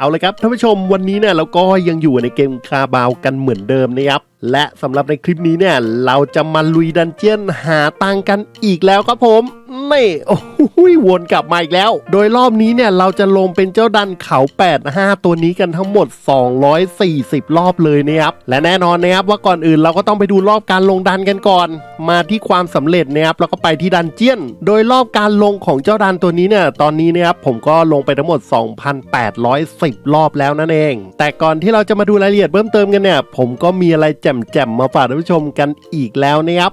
เอาเลยครับท่านผู้ชมวันนี้เนี่ยเราก็ยังอยู่ในเกมคาบาวกันเหมือนเดิมนะครับ และสำหรับในคลิปนี้เนี่ย เราจะมาลุยดันเจียนหาตังกันอีกแล้วครับผมนี่โอ้โหวนกลับมาอีกแล้ว โดยรอบนี้เนี่ยเราจะลงเป็นเจ้าดันเขา85ตัวนี้กันทั้งหมด 240 รอบเลยนะครับและแน่นอนนะครับว่าก่อนอื่นเราก็ต้องไปดูรอบการลงดันกันก่อน มาที่ความสำเร็จนะครับแล้วก็ไปที่ดันเจียน โดยรอบการลงของเจ้าดันตัวนี้เนี่ยตอนนี้นะครับผมก็ลงไปทั้งหมด 2,810 รอบแล้วนั่นเอง แต่ก่อนที่เราจะมาดูรายละเอียดเพิ่มเติมกันเนี่ยผมก็มีอะไรแจ่มๆมาฝากท่านผู้ชมกันอีกแล้วนะครับ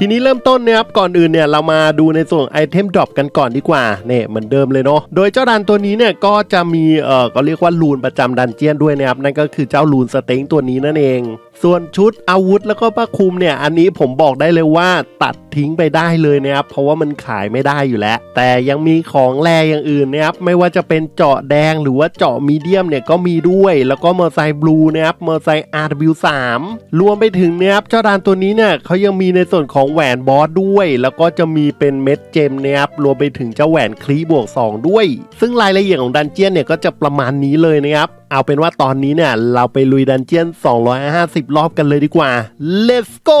ทีนี้เริ่มต้นนะครับก่อนอื่นเนี่ยเรามาดูในส่วนไอเทมดรอปกันก่อนดีกว่าเนี่ยเหมือนเดิมเลยเนาะโดยเจ้าดันตัวนี้เนี่ยก็จะมีเอ่อก็เรียกว่าลูนประจำดันเจียนด้วยนะครับนั่นก็คือเจ้าลูนสเต็งตัวนี้นั่นเอง ส่วนชุดอาวุธแล้วก็ผ้าคลุมเนี่ย อันนี้ผมบอกได้เลยว่าตัดทิ้งไปได้เลยนะครับ เพราะว่ามันขายไม่ได้อยู่แล้ว แต่ยังมีของแรอย่างอื่นนะครับ ไม่ว่าจะเป็นเจาะแดงหรือว่าเจาะมีเดียมเนี่ยก็มีด้วย แล้วก็เมอร์ไซบลูนะครับเมอร์ไซ RW3 รวมไปถึงนะครับเจ้าดานตัวนี้เนี่ยเขายังมีในส่วนของแหวนบอสด้วย แล้วก็จะมีเป็นเม็ดเจมนะครับรวมไปถึงเจ้าแหวนคลีบวก 2 ด้วย ซึ่งรายละเอียดของดันเจียนเนี่ยก็จะประมาณนี้เลยนะครับเอาเป็นว่าตอนนี้เนี่ยเราไปลุยดันเจียน 250รอบกันเลยดีกว่า let's go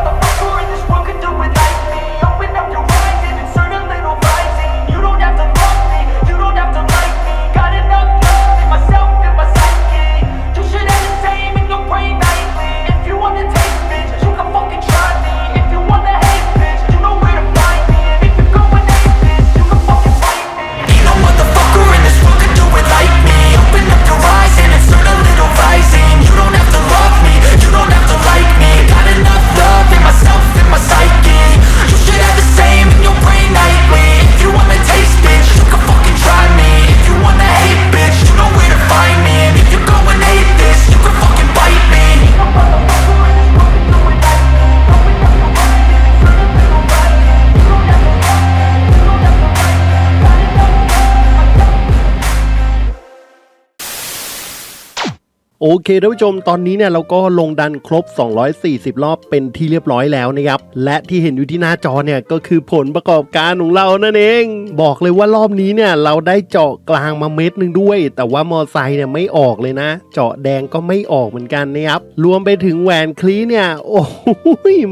โอเคท่านผู้ชมตอนนี้เนี่ยเราก็ลงดันครบ 240 รอบเป็นที่เรียบร้อยแล้วนะครับ และที่เห็นอยู่ที่หน้าจอเนี่ยก็คือผลประกอบการของเรานั่นเอง บอกเลยว่ารอบนี้เนี่ยเราได้เจาะกลางมาเม็ดหนึ่งด้วย แต่ว่ามอไซค์เนี่ยไม่ออกเลยนะ เจาะแดงก็ไม่ออกเหมือนกันนะครับรวมไปถึงแหวนคลีเนี่ยโอ้โห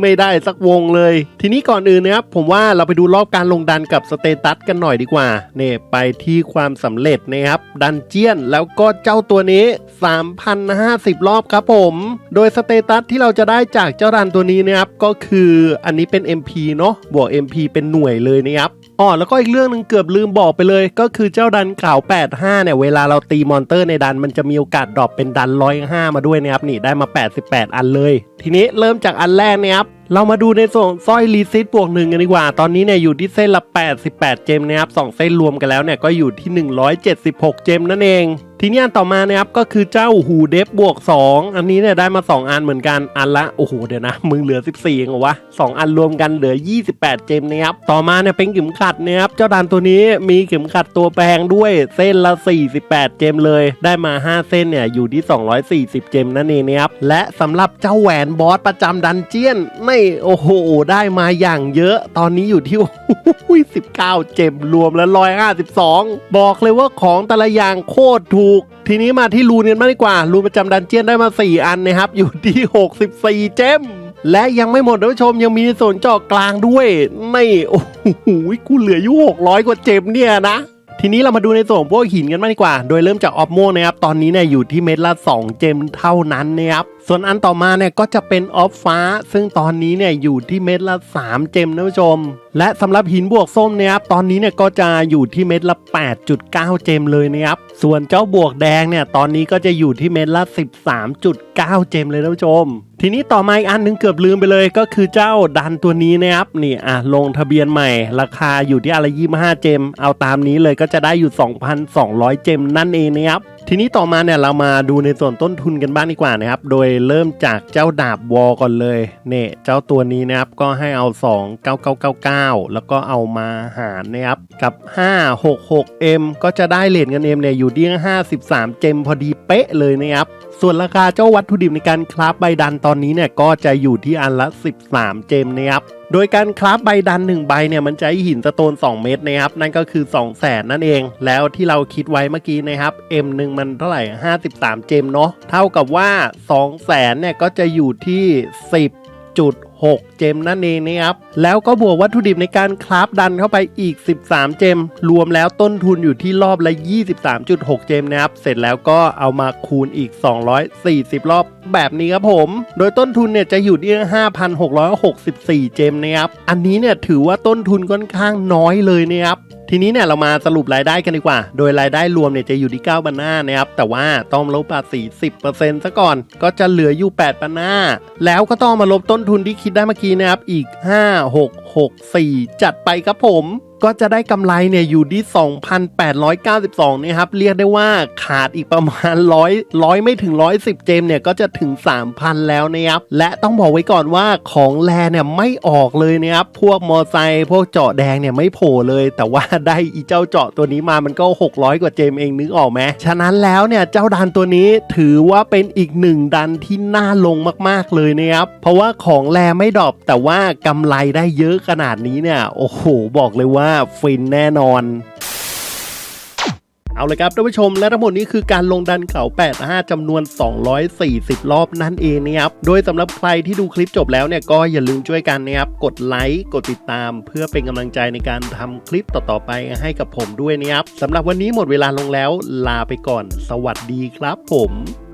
ไม่ได้สักวงเลย ทีนี้ก่อนอื่นนะครับผมว่าเราไปดูรอบการลงดันกับสเตตัสกันหน่อยดีกว่าเนี่ยไปที่ความสำเร็จนะครับดันเจียนแล้วก็เจ้าตัวนี้3,050 รอบครับผม โดยสเตตัสที่เราจะได้จากเจ้าดันตัวนี้นะครับก็คืออันนี้เป็น MP เนาะบวก MP เป็นหน่วยเลยนะครับอ๋อแล้วก็อีกเรื่องหนึ่งเกือบลืมบอกไปเลย ก็คือเจ้าดันเก่า85 เนี่ย เวลาเราตีมอนเตอร์ในดันมันจะมีโอกาสดรอปเป็นดัน 105 มาด้วยนะครับ นี่ได้มา 88 อันเลยทีนี้เริ่มจากอันแรกนะครับเรามาดูในส่วนสร้อยรีซิตบวกหนึ่งกันดีกว่า ตอนนี้เนี่ยอยู่ที่เส้นละ 88 เจมนะครับสองเส้นรวมกันแล้วเนี่ยก็อยู่ที่ 176 เจมนั่นเอง ทีนี้อันต่อมานะครับก็คือเจ้าหูเดฟบวก 2 อันนี้เนี่ยได้มา 2 อันเหมือนกันอันละ โอ้โหเดี๋ยวนะ มึงเหลือ 14เองเหรอวะ 2 อันรวมกันเหลือ 28 เจมนะครับต่อมาเนี่ยเป็นเข็มขัดนะครับเจ้าดันตัวนี้มีเข็มขัดตัวแปลงด้วยเส้นละ 48 เจมเลย ได้มา 5 เส้นเนี่ยอยู่ที่ 240 เจมนั่นเองนะครับและสำหรับเจ้าแหวนบอสประจำดันเจียนไม่โอ้โห ได้มาอย่างเยอะ ตอนนี้อยู่ที่19เจมรวมแล้ว152บอกเลยว่าของแต่ละอย่างโคตรถูก ทีนี้มาที่รูนกันมางดีกว่า รูนประจำดันเจียนได้มา 4 อันนะครับ อยู่ที่ 64 เจมและยังไม่หมดท่านผู้ชมยังมีส่วนจาะกลางด้วยไม่โอ้โหกูเหลืออยู่600 กว่าเจมเนี่ยนะทีนี้เรามาดูในส่วนของพวกหินกันมางดีกว่า โดยเริ่มจากออฟโมนะครับ ตอนนี้เนี่ยอยู่ที่เม็ดละ 2 เจมเท่านั้นนะครับ ส่วนอันต่อมาเนี่ยก็จะเป็นออฟฟ้า ซึ่งตอนนี้เนี่ยอยู่ที่เม็ดละ 3 เจมนะผู้ชม และสำหรับหินบวกส้มเนี่ยครับตอนนี้เนี่ยก็จะอยู่ที่เม็ดละ 8.9 เจมเลยนะครับส่วนเจ้าบวกแดงเนี่ยตอนนี้ก็จะอยู่ที่เม็ดละ 13.9 เจมเลยนะผู้ชม ทีนี้ต่อมาอีกอันหนึงเกือบลืมไปเลยก็คือเจ้าดันตัวนี้นะครับนี่อะลงทะเบียนใหม่ ราคาอยู่ที่อะไร25เจม เอาตามนี้เลยก็จะได้อยู่ 2,200 เจมนั่นเองนะครับ ทีนี้ต่อมาเนี่ยเรามาดูในส่วนต้นทุนกันบ้างดีกว่านะครับ โดยเริ่มจากเจ้าดาบวอลก่อนเลยเนี่ยเจ้าตัวนี้นะครับก็ให้เอา 2 9999 แล้วก็เอามาหารนะครับกับ 566M ก็จะได้เหรียญเงินเอ็มเนี่ยอยู่ที่53เจมพอดีเป๊ะเลยนะครับ ส่วนราคาเจ้าวัตถุดิบในการคราฟใบดันตอนนี้เนี่ยก็จะอยู่ที่อันละ 13 เจมนะครับ โดยการคราฟใบดัน 1 ใบเนี่ยมันจะให้หินสโตน 2 เม็ดนะครับ นั่นก็คือ 2 0 0แสนนั่นเอง แล้วที่เราคิดไว้เมื่อกี้นะครับ M 1 มันเท่าไหร่ 53 เจมเนาะ เท่ากับว่า 2 0 0แสนเนี่ยก็จะอยู่ที่ 10 6 เจมนั่นเองนะครับ แล้วก็บวกวัตถุดิบในการคราฟดันเข้าไปอีก 13 เจม รวมแล้วต้นทุนอยู่ที่รอบละ 23.6 เจมนะครับ เสร็จแล้วก็เอามาคูณอีก 240 รอบแบบนี้ครับผม โดยต้นทุนเนี่ยจะอยู่ที่ 5,664 เจมนะครับ อันนี้เนี่ยถือว่าต้นทุนค่อนข้างน้อยเลยนะครับ ทีนี้เนี่ยเรามาสรุปรายได้กันดีกว่า โดยรายได้รวมเนี่ยจะอยู่ที่9บันหน้านะครับ แต่ว่าต้องลบภาษี10%ซะก่อน ก็จะเหลืออยู่8บันหน้า แล้วก็ต้องมาลบต้นทุนที่คิดได้เมื่อกี้นะครับ อีก 5 6 6 4 จัดไปครับผม ก็จะได้กำไรเนี่ยอยู่ที่ 2,892นะครับ เรียกได้ว่าขาดอีกประมาณ 100 100 ไม่ถึง 110 เจมเนี่ยก็จะถึง 3,000 แล้วนะครับ และต้องบอกไว้ก่อนว่าของแลเนี่ยไม่ออกเลยนะครับ พวกมอไซค์พวกเจาะแดงเนี่ยไม่โผล่เลย แต่ว่าได้อีเจ้าเจาะตัวนี้มามันก็ 600 กว่าเจมเองนึกออกไหมฉะนั้นแล้วเนี่ยเจ้าดันตัวนี้ถือว่าเป็นอีกหนึ่งดันที่น่าลงมาก ๆเลยนะครับ เพราะว่าของแลไม่ดรอปแต่ว่ากำไรได้เยอะขนาดนี้เนี่ยโอ้โหบอกเลยว่าว่าฟินแน่นอน เอาเลยครับท่านผู้ชมและทั้งหมดนี้คือการลงดันเขา85จำนวน 240 รอบนั่นเองนะครับ โดยสำหรับใครที่ดูคลิปจบแล้วเนี่ยก็อย่าลืมช่วยกันนะครับ กดไลค์กดติดตาม เพื่อเป็นกำลังใจในการทำคลิปต่อๆไปให้กับผมด้วยนะครับสำหรับวันนี้หมดเวลาลงแล้ว ลาไปก่อน สวัสดีครับผม